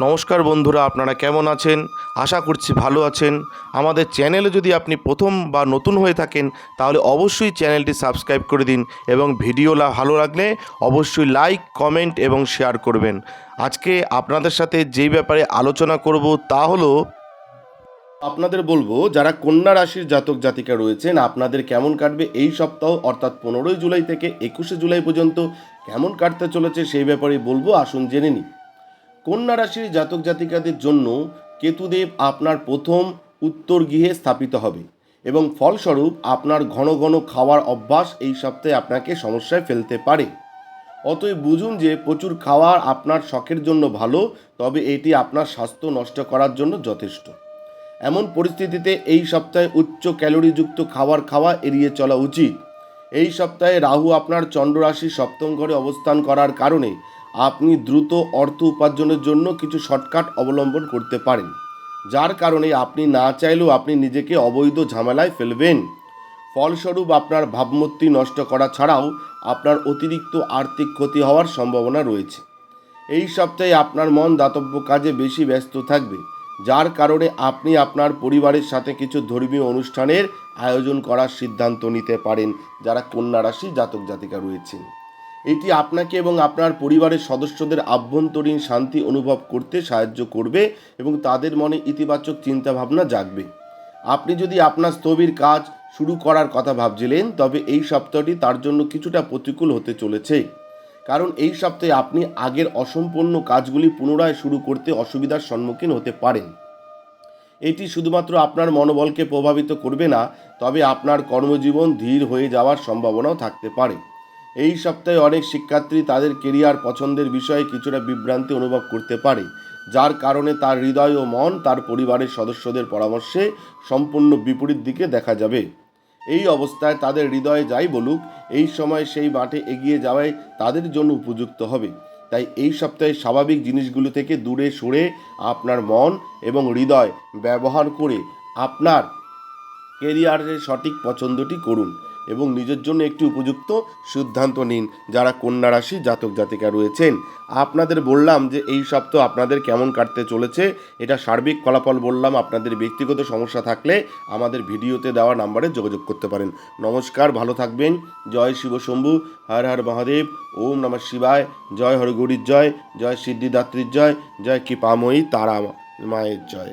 নমস্কার বন্ধুরা, আপনারা কেমন আছেন? আশা করছি ভালো আছেন। আমাদের চ্যানেলে যদি আপনি প্রথম বা নতুন হয়ে থাকেন, তাহলে অবশ্যই চ্যানেলটি সাবস্ক্রাইব করে দিন এবং ভিডিওলা ভালো লাগলে অবশ্যই লাইক, কমেন্ট এবং শেয়ার করবেন। আজকে আপনাদের সাথে যেই ব্যাপারে আলোচনা করব তা হলো, আপনাদের বলব, যারা কন্যা রাশির জাতক জাতিকা রয়েছেন, আপনাদের কেমন কাটবে এই সপ্তাহ, অর্থাৎ পনেরোই জুলাই থেকে একুশে জুলাই পর্যন্ত কেমন কাটতে চলেছে সেই ব্যাপারে বলব, আসুন জেনে নিই। কন্যা রাশির জাতক জাতিকাদের জন্য কেতুদেব আপনার প্রথম উত্তর গৃহে স্থাপিত হবে এবং ফলস্বরূপ আপনার ঘন ঘন খাওয়ার অভ্যাস এই সপ্তাহে আপনাকে সমস্যায় ফেলতে পারে। অতএব বুঝুন যে প্রচুর খাওয়ার আপনার শখের জন্য ভালো, তবে এটি আপনার স্বাস্থ্য নষ্ট করার জন্য যথেষ্ট। এমন পরিস্থিতিতে এই সপ্তাহে উচ্চ ক্যালোরিযুক্ত খাবার খাওয়া এড়িয়ে চলা উচিত। এই সপ্তাহে রাহু আপনার চন্দ্ররাশি সপ্তম ঘরে অবস্থান করার কারণে আপনি দ্রুত অর্থ উপার্জনের জন্য কিছু শর্টকাট অবলম্বন করতে পারেন, যার কারণে আপনি না চাইলেও আপনি নিজেকে অবৈধ ঝামেলায় ফেলবেন। ফলস্বরূপ আপনার ভাবমূর্তি নষ্ট করা ছাড়াও আপনার অতিরিক্ত আর্থিক ক্ষতি হওয়ার সম্ভাবনা রয়েছে। এই সপ্তাহে আপনার মন দাতব্য কাজে বেশি ব্যস্ত থাকবে, যার কারণে আপনি আপনার পরিবারের সাথে কিছু ধর্মীয় অনুষ্ঠানের আয়োজন করার সিদ্ধান্ত নিতে পারেন, যারা কন্যা রাশি জাতক জাতিকা রয়েছেন এটি আপনাকে এবং আপনার পরিবারের সদস্যদের আভ্যন্তরীণ শান্তি অনুভব করতে সাহায্য করবে এবং তাদের মনে ইতিবাচক চিন্তাভাবনা জাগবে। আপনি যদি আপনার স্থবির কাজ শুরু করার কথা ভাবছিলেন, তবে এই সপ্তাহটি তার জন্য কিছুটা প্রতিকূল হতে চলেছে। কারণ এই সপ্তাহে আপনি আগের অসম্পূর্ণ কাজগুলি পুনরায় শুরু করতে অসুবিধার সম্মুখীন হতে পারেন। এটি শুধুমাত্র আপনার মনোবলকে প্রভাবিত করবে না, তবে আপনার কর্মজীবন ধীর হয়ে যাওয়ার সম্ভাবনাও থাকতে পারে। এই সপ্তাহে অনেক শিক্ষার্থী তাদের কেরিয়ার পছন্দের বিষয়ে কিছুটা বিভ্রান্তি অনুভব করতে পারে, যার কারণে তার হৃদয় ও মন তার পরিবারের সদস্যদের পরামর্শে সম্পূর্ণ বিপরীত দিকে দেখা যাবে। এই অবস্থায় তাদের হৃদয়ে যাই বলুক, এই সময় সেই মাঠে এগিয়ে যাওয়াই তাদের জন্য উপযুক্ত হবে। তাই এই সপ্তাহে স্বাভাবিক জিনিসগুলো থেকে দূরে সরে আপনার মন এবং হৃদয় ব্যবহার করে আপনার কেরিয়ারের সঠিক পছন্দটি করুন। এবং নিজের জন্য একটি উপযুক্ত সিদ্ধান্ত নিন যারা কন্যা রাশি জাতক জাতিকা রয়েছেন। আপনাদের বললাম যে এই সপ্তাহ আপনাদের কেমন কাটতে চলেছে, এটা সার্বিক ফলাফল বললাম, আপনাদের ব্যক্তিগত সমস্যা থাকলে আমাদের ভিডিওতে দেওয়া নাম্বারে যোগাযোগ করতে পারেন। নমস্কার, ভালো থাকবেন, জয় শিব শম্ভু, হর হর মহাদেব, ওম নমঃ শিবায়, জয় হরগৌরীর জয় জয় সিদ্ধিদাত্রীর জয় জয় কৃপাময়ী তারা মায়ের জয়।